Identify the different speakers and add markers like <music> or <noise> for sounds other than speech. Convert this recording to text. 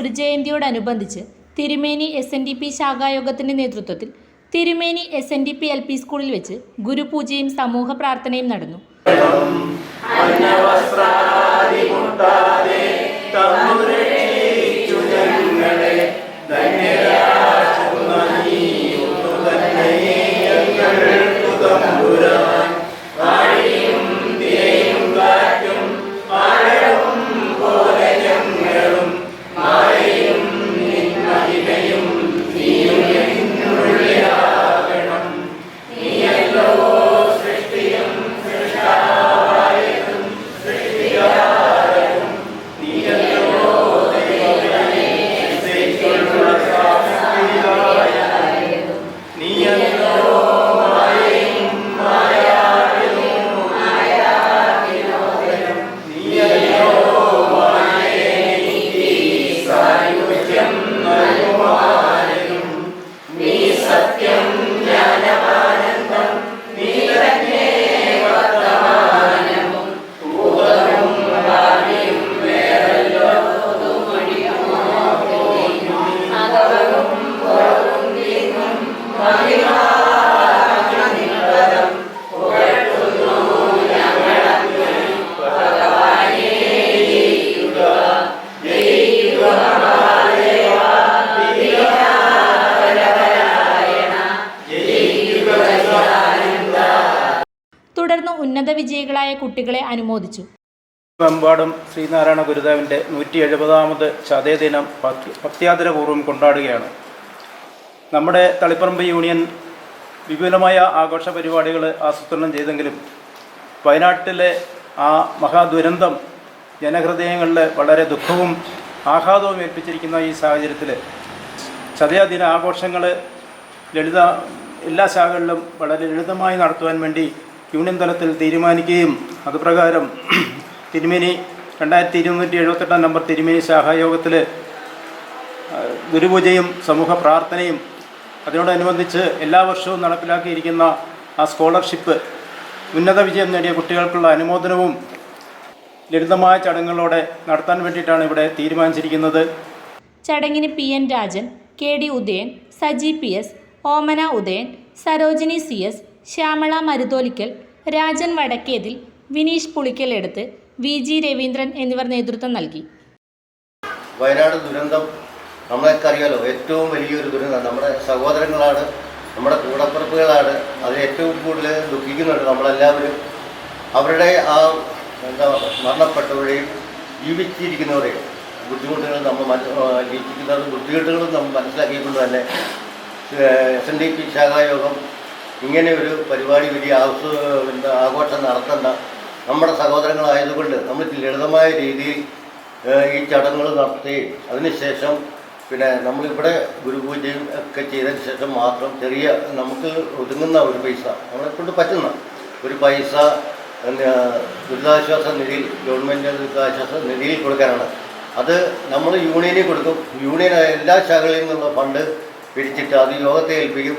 Speaker 1: ഗുരുജയന്തിയോടനുബന്ധിച്ച് തിരുമേനി S N D P ശാഖായോഗത്തിന്റെ നേതൃത്വത്തിൽ തിരുമേനി S N D P L P സ്കൂളിൽ വെച്ച് ഗുരുപൂജയും സമൂഹ പ്രാർത്ഥനയും നടന്നു. തുടർന്ന് വിജയികളായ കുട്ടികളെ അനുമോദിച്ചു.
Speaker 2: എമ്പാടും ശ്രീനാരായണ ഗുരുദേവന്റെ നൂറ്റി എഴുപതാമത് ചതയദിനം ദിനം ഭക്ത്യാദരപൂർവം കൊണ്ടാടുകയാണ്. നമ്മുടെ തളിപ്പറമ്പ് യൂണിയൻ വിപുലമായ ആഘോഷ പരിപാടികൾ ആസൂത്രണം ചെയ്തെങ്കിലും വയനാട്ടിലെ ആ മഹാദുരന്തം ജനഹൃദയങ്ങളിൽ വളരെ ദുഃഖവും ആഘാതവും ഏൽപ്പിച്ചിരിക്കുന്ന ഈ സാഹചര്യത്തിൽ ചതയദിന ആഘോഷങ്ങൾ ലളിത എല്ലാ ശാഖകളിലും വളരെ ലളിതമായി നടത്തുവാൻ വേണ്ടി യൂണിയൻ തലത്തിൽ തീരുമാനിക്കുകയും അതുപ്രകാരം <clears throat> തിരുമേനി രണ്ടായിരത്തി ഇരുന്നൂറ്റി എഴുപത്തെട്ടാം നമ്പർ തിരുമേനി ശാഖായോഗത്തിൽ ഗുരുപൂജയും സമൂഹ പ്രാർത്ഥനയും അതിനോടനുബന്ധിച്ച് എല്ലാ വർഷവും നടപ്പിലാക്കിയിരിക്കുന്ന ആ സ്കോളർഷിപ്പ് ഉന്നത വിജയം നേടിയ കുട്ടികൾക്കുള്ള അനുമോദനവും ലളിതമായ ചടങ്ങുകളോടെ നടത്താൻ വേണ്ടിയിട്ടാണ് ഇവിടെ തീരുമാനിച്ചിരിക്കുന്നത്.
Speaker 1: ചടങ്ങിന് P N Rajan K D Udayan Saji P S Omana Udayan Sarojini C S Shyamala Maruthollikkal Rajan Vadakkethil Vineesh Pulikkal എടുത്ത് വി ജി രവീന്ദ്രൻ എന്നിവർ നേതൃത്വം നൽകി.
Speaker 3: വയനാട് ദുരന്തം നമ്മളൊക്കെ അറിയാലോ ഏറ്റവും വലിയൊരു ദുരന്തം. നമ്മുടെ സഹോദരങ്ങളാണ് നമ്മുടെ കൂടപ്പുറപ്പുകളാണ് അത് ഏറ്റവും കൂടുതൽ ദുഃഖിക്കുന്നുണ്ട് നമ്മളെല്ലാവരും. അവരുടെ ആ എന്താ മരണപ്പെട്ടവരെയും ജീവിച്ചിരിക്കുന്നവരെയും ബുദ്ധിമുട്ടുകൾ നമ്മൾ ജീവിച്ചിരിക്കുന്നവരുടെ ബുദ്ധിമുട്ടുകളും നമ്മൾ മനസ്സിലാക്കിക്കൊണ്ട് തന്നെ എസ് എൻ ഡി പി ശാഖായോഗം ഇങ്ങനെ ഒരു പരിപാടി വലിയ ആവശ്യ ആഘോഷം നടത്തേണ്ട നമ്മുടെ സഹോദരങ്ങളായതുകൊണ്ട് നമ്മൾ ലളിതമായ രീതിയിൽ ഈ ചടങ്ങുകൾ നടത്തുകയും അതിനുശേഷം പിന്നെ നമ്മളിവിടെ ഗുരുപൂജയും ഒക്കെ ചെയ്തതിന് ശേഷം മാത്രം ചെറിയ നമുക്ക് ഒതുങ്ങുന്ന ഒരു പൈസ നമ്മളെ കൊണ്ട് പറ്റുന്ന ഒരു പൈസ ദുരിതാശ്വാസ നിധിയിൽ ഗവൺമെന്റ് ദുരിതാശ്വാസ നിധിയിൽ കൊടുക്കാനാണ്. അത് നമ്മൾ യൂണിയനിൽ കൊടുക്കും. യൂണിയൻ എല്ലാ ശാഖകളിൽ നിന്നുള്ള ഫണ്ട് പിരിച്ചിട്ട് അത് യോഗത്തെ ഏൽപ്പിക്കും.